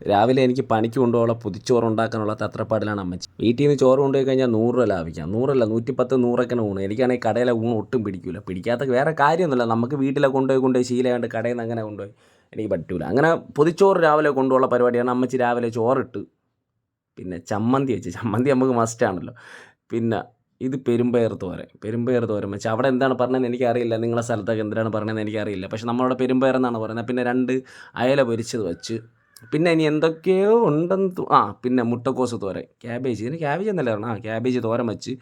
രാവിലെ എനിക്ക് പണിക്ക് കൊണ്ടുപോകാനുള്ള പുതിച്ചോറ് ഉണ്ടാക്കാനുള്ള തത്രപ്പാടിലാണ് അമ്മച്ചി. വീട്ടിൽ നിന്ന് ചോറ് കൊണ്ടുപോയി കഴിഞ്ഞാൽ നൂറ് രൂപ ലാഭിക്കാം. നൂറല്ല നൂറ്റിപ്പത്ത് നൂറൊക്കെയാണ് ഊണ്. എനിക്കാണെങ്കിൽ കടയിലെ ഊണ് ഒട്ടും പിടിക്കില്ല പിടിക്കാത്ത വേറെ കാര്യമൊന്നുമില്ല. നമുക്ക് വീട്ടിലെ കൊണ്ടുപോയി കൊണ്ടുപോയി ശീലമായിട്ട് കടയിൽ നിന്ന് അങ്ങനെ കൊണ്ടുപോയി എനിക്ക് പറ്റൂല. അങ്ങനെ പൊതിച്ചോറ് രാവിലെ കൊണ്ടുള്ള പരിപാടിയാണ് അമ്മച്ചി രാവിലെ ചോറിട്ട് പിന്നെ ചമ്മന്തി വെച്ച്. ചമ്മന്തി നമുക്ക് മസ്റ്റാണല്ലോ പിന്നെ ഇത് പെരുമ്പയർ തോരൻ. പെരുമ്പയർ തോരൻ വെച്ച് അവിടെ എന്താണ് പറഞ്ഞതെന്ന് എനിക്കറിയില്ല. നിങ്ങളുടെ സ്ഥലത്തൊക്കെ എന്തിനാണ് പറഞ്ഞതെന്ന് എനിക്കറിയില്ല. പക്ഷെ നമ്മളവിടെ പെരുമ്പയർ എന്നാണ് പറയുന്നത്. പിന്നെ രണ്ട് അയല പൊരിച്ചത് വെച്ച് പിന്നെ ഇനി എന്തൊക്കെയോ ഉണ്ടെന്ന് ആ പിന്നെ മുട്ടക്കോസ് തോരൻ. ക്യാബേജ്. ഇതിന് ക്യാബേജ് എന്നല്ലേ പറഞ്ഞു ആ ക്യാബേജ് തോരൻ വെച്ച്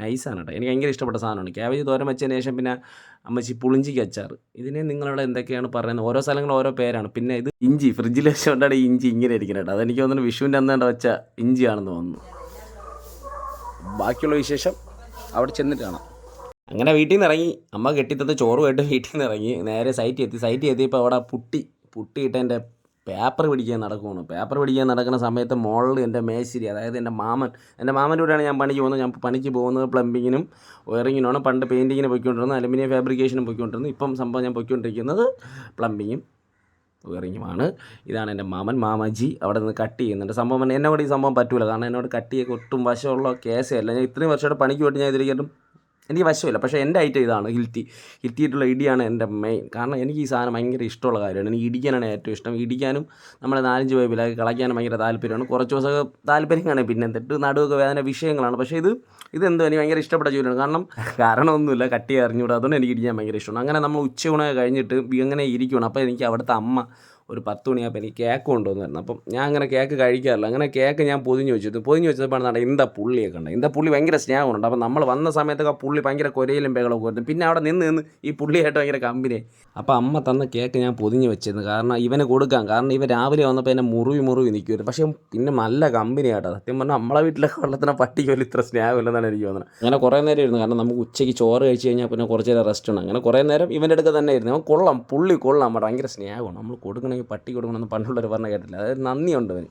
നൈസാണ് കേട്ടോ. എനിക്ക് ഭയങ്കര ഇഷ്ടപ്പെട്ട സാധനമാണ്. ക്യാബേജ് തോരൻ വെച്ചതിന് ശേഷം പിന്നെ അമ്മച്ചി പുളിഞ്ചിക്ക് അച്ചാർ. ഇതിനെ നിങ്ങളവിടെ എന്തൊക്കെയാണ് പറയുന്നത്? ഓരോ സ്ഥലങ്ങളും ഓരോ പേരാണ്. പിന്നെ ഇത് ഇഞ്ചി. ഫ്രിഡ്ജിൽ വെച്ചുകൊണ്ടാണ് ഈ ഇഞ്ചി ഇങ്ങനെ ഇരിക്കുന്നത് കേട്ടോ. അതെനിക്ക് തോന്നുന്നു വിഷുവിന്റെ അന്നാണ്ട് വെച്ച ഇഞ്ചിയാണെന്ന് തോന്നുന്നു. ബാക്കിയുള്ള വിശേഷം അവിടെ ചെന്നിട്ട് കാണാം. അങ്ങനെ വീട്ടിൽ നിന്ന് ഇറങ്ങി. അമ്മ കെട്ടിത്തത് ചോറുമായിട്ട് വീട്ടിൽ നിന്ന് ഇറങ്ങി. നേരെ സൈറ്റിൽ എത്തി. സൈറ്റിൽ എത്തിയപ്പോൾ അവിടെ പുട്ടി പുട്ടിയിട്ട് എന്റെ പേപ്പർ പിടിക്കാൻ നടക്കുവാണ്. പേപ്പർ പിടിക്കാൻ നടക്കുന്ന സമയത്ത് മോളിൽ എന്റെ മേശിരി അതായത് എന്റെ മാമൻ എന്റെ മാമന്റെ കൂടെയാണ് ഞാൻ പണിക്ക് പോകുന്നത്. ഞാൻ പണിക്ക് പോകുന്നത് പ്ലംബിങ്ങിനും വയറിങ്ങിനുമാണ്. പണ്ട് പെയിന്റിങ്ങിന് പൊയ്ക്കൊണ്ടിരുന്നത് അലുമിനിയം ഫാബ്രിക്കേഷനും പൊയ്ക്കൊണ്ടിരുന്നത്. ഇപ്പം സംഭവം ഞാൻ പൊയ്ക്കൊണ്ടിരിക്കുന്നത് പ്ലംബിങ്ങും വയറിങ്ങുമാണ്. ഇതാണ് എന്റെ മാമൻ മാമാജി അവിടെ നിന്ന് കട്ട് ചെയ്യുന്നുണ്ട്. സംഭവം എന്നോട് ഈ സംഭവം പറ്റൂല. കാരണം എന്നോട് കട്ട് ചെയ്യൊക്കെ ഒട്ടും വശമുള്ള കേസേ അല്ല. ഞാൻ ഇത്രയും വർഷമായിട്ട് പണിക്ക് പോയിട്ട് ഞാൻ ഇതിരിക്കട്ടും എനിക്ക് വശമില്ല പക്ഷേ എന്റെ ഐറ്റം ഇതാണ് ഹിൽത്തി. ഹിൽത്തിയിട്ടുള്ള ഇടിയാണ് എന്റെ മെയിൻ കാരണം എനിക്ക് ഈ സാധനം ഭയങ്കര ഇഷ്ടമുള്ള കാര്യമാണ്. എനിക്ക് ഇടിക്കാനാണ് ഏറ്റവും ഇഷ്ടം. ഇടിക്കാനും നമ്മളെ നാലഞ്ച് പൈപ്പിലാക്കി കളയ്ക്കാനും ഭയങ്കര താല്പര്യമാണ്. കുറച്ച് ദിവസമൊക്കെ താല്പര്യം കാണും. പിന്നെ തെട്ട് നടുവൊക്കെ വേദന വിഷയങ്ങളാണ്. പക്ഷേ ഇത് ഇതെന്തോ എനിക്ക് ഭയങ്കര ഇഷ്ടപ്പെട്ട ജോലിയാണ്. കാരണം കാരണമൊന്നുമില്ല. കട്ടി അറിഞ്ഞുകൂടാ അതുകൊണ്ട് എനിക്ക് ഇടിക്കാൻ ഭയങ്കര ഇഷ്ടമാണ്. അങ്ങനെ നമ്മൾ ഉച്ചയൂണൊക്കെ കഴിഞ്ഞിട്ട് ഇങ്ങനെ ഇരിക്കുകയാണ് അപ്പോൾ എനിക്ക് അവിടുത്തെ അമ്മ ഒരു പത്ത് മണിയാകുമ്പോൾ എനിക്ക് കേക്ക് കൊണ്ടുവന്നായിരുന്നു. അപ്പം ഞാൻ അങ്ങനെ കേക്ക് കഴിക്കാറില്ല. അങ്ങനെ കേക്ക് ഞാൻ പൊതിഞ്ഞ് വെച്ചിട്ട് പൊതിഞ്ഞ് വെച്ചപ്പോൾ നട ഇന്ത പുള്ളിയൊക്കെ ഉണ്ട്. ഇന്ത പുള്ളി ഭയങ്കര സ്നേഹമുണ്ട്. അപ്പം നമ്മൾ വന്ന സമയത്തൊക്കെ പുള്ളി ഭയങ്കര കൊരയിലും ബഹളമൊക്കെ വരുന്നു. പിന്നെ അവിടെ നിന്ന് നിന്ന് ഈ പുള്ളിയായിട്ട് ഭയങ്കര കമ്പനി അപ്പോൾ അമ്മ തന്ന കേക്ക് ഞാൻ പൊതിഞ്ഞ് വെച്ചിരുന്നു. കാരണം ഇവന് കൊടുക്കാം. കാരണം ഇവ രാവിലെ വന്നപ്പോൾ എന്നെ മുറിവ് മുറിവ് നിൽക്കുമായിരുന്നു പക്ഷേ പിന്നെ നല്ല കമ്പനി ആട്ടോ സത്യം പറഞ്ഞാൽ നമ്മളെ വീട്ടിലൊക്കെ വെള്ളത്തിനെ പട്ടിക്ക് വലിയ ഇത്ര സ്നേഹമില്ലെന്നാണ് എനിക്ക് തോന്നുന്നത്. അങ്ങനെ കുറേ നേരം ഇരുന്നു. കാരണം നമുക്ക് ഉച്ചയ്ക്ക് ചോറ് കഴിച്ച് കഴിഞ്ഞാൽ പിന്നെ കുറച്ച് നേരം റെസ്റ്റ് ഉണ്ട്. അങ്ങനെ കുറേ നേരം ഇവന്റെ അടുത്ത് തന്നെ ഇരുന്നു. കൊള്ളാം. പുള്ളി കൊള്ളാം. ഭയങ്കര സ്നേഹമാണ്. നമ്മൾ കൊടുക്കണമെങ്കിൽ പട്ടി കൊടുക്കണമെന്ന് പണ്ടുള്ളവർ പറഞ്ഞ കേട്ടില്ല അതായത് നന്ദിയുണ്ട് അവന്.